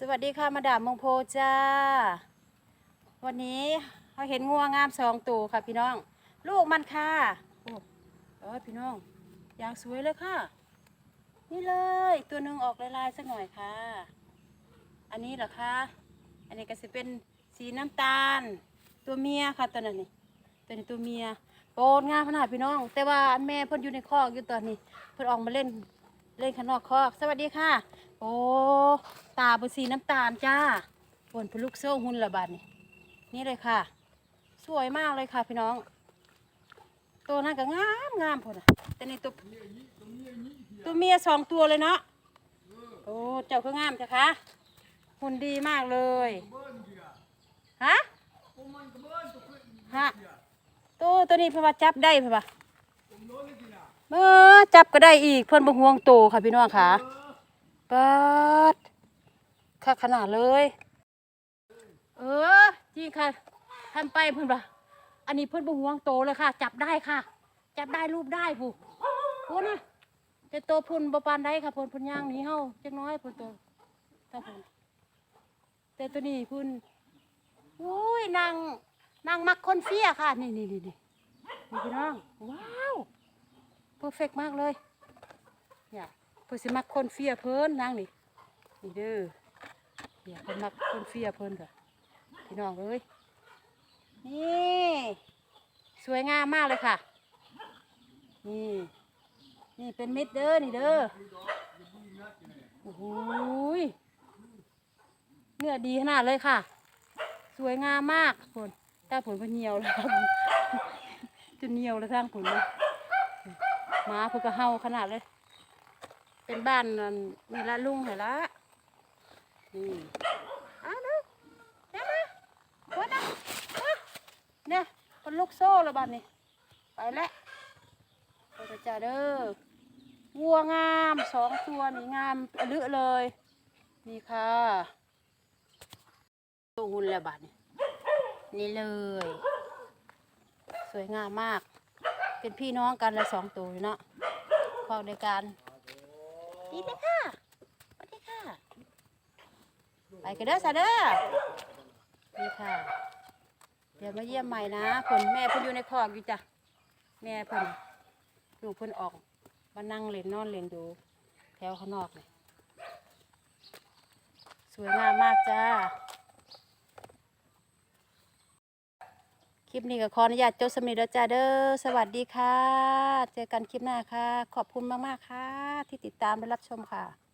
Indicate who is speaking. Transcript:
Speaker 1: สวัสดีค่ะมาดามมงโพจ้า วันนี้เราเห็นงัวงามสองตัวค่ะพี่น้อง ลูกมันค่ะโอ้เออพี่น้องอย่างสวยเลยค่ะ นี่เลย ตัวหนึ่งออกลายๆสักหน่อยค่ะ อันนี้เหรอคะอันนี้ก็จะเป็นสีน้ำตาล ตัวเมียค่ะตัวนั้นนี่ตัวนี้ตัวเมียโปนงามขนาดพี่น้อง แต่ว่าอันแม่เพิ่นอยู่ในคอกอยู่ตอนนี้ เพิ่นออกมาเล่นเล่นข้างนอกคอก สวัสดีค่ะ โอ้ตาเป็นสีน้ำตาลจ้าฝนพลุกโซ่หุ่นละบาดนี่นี่เลยค่ะ สวยมากเลยค่ะพี่น้อง ตัวนั้นก็งามงามพอนะแต่ในตัวตัวเมียสองตัวเลยเนาะโอ้เจ้าก็งามจ้ะคะหุ่นดีมากเลยฮะฮะตัวตัวนี้เพราะว่าจับได้เพราะว่าเออจับก็ได้อีกเพิ่นบ่ห่วงโตค่ะพี่น้องค่ะ ปัดค่ะขนาดเลย เออ จริงค่ะทำไปเพิ่อนบ่าอันนี้เพิ่อนบ่ห่วงโตเลยค่ะ จับได้ค่ะ จับได้รูปได้ผู้ผู้นะแต่โตพุ่นบปานใดค่ะพุ่นพุ่นย่างนี้เฮาจักน้อยพุ่นโตถ้าพุ่นแต่ตัวนี้พุ่นอุ้ยนางนางมักคนเสียค่ะ นี่นี่นี่นี่นี่พี่น้อง ว้าวเพอร์เฟกมากเลย เนี่ย เพิ่นสิมักคนเฟียเพิ่นนางนี่นี่เด้อเนี่ยเพิ่นมักคนเฟียเพิ่นค่ะพี่น้องเอ้ยนี่สวยงามมากเลยค่ะ นี่นี่เป็นเม็ดเด้อนี่เด้อโอ้โหเนื้อดีขนาดเลยค่ะ สวยงามมากผลตาผลก็เหนียวแล้วจนเหนียวแล้วทางผลเลยหมาเพิ่นก็เห่าขนาดเลย เป็นบ้านนั่นนี่ละลุงเหรอละนี่เอาเด้อเดี๋ยวนะวัดนะอะเนี่ยคนลูกโซ่ล้วบ้านนี้ไปแล้วไปเจ้าเด้อวัวงามสองตัวนี่งามอะลึเลย นี่ค่ะตัวหุ่นล้วบาดนี่นี่เลย สวยงามมาก เป็นพี่น้องกันละสองตัวเนาะพอในการ ดีไหมค่ะสวัสดีค่ะ ไปกันเด้อซาเด้อนี่ค่ะ เดี๋ยวมาเยี่ยมใหม่นะผลแม่เพิ่นอยู่ในคอกอยู่จ้ะ แม่เพิ่นลูกเพิ่นออกมานั่งเล่นนอนเล่นอยู่แถวข้างนอกเลยสวยงามมากจ้า ลิปนี้ก็ขออนุญาตจบสำนีแล้วจ้าเด้อสวัสดีค่ะ เจอกันคลิปหน้าค่ะ ขอบคุณมากๆค่ะ ที่ติดตามและรับชมค่ะ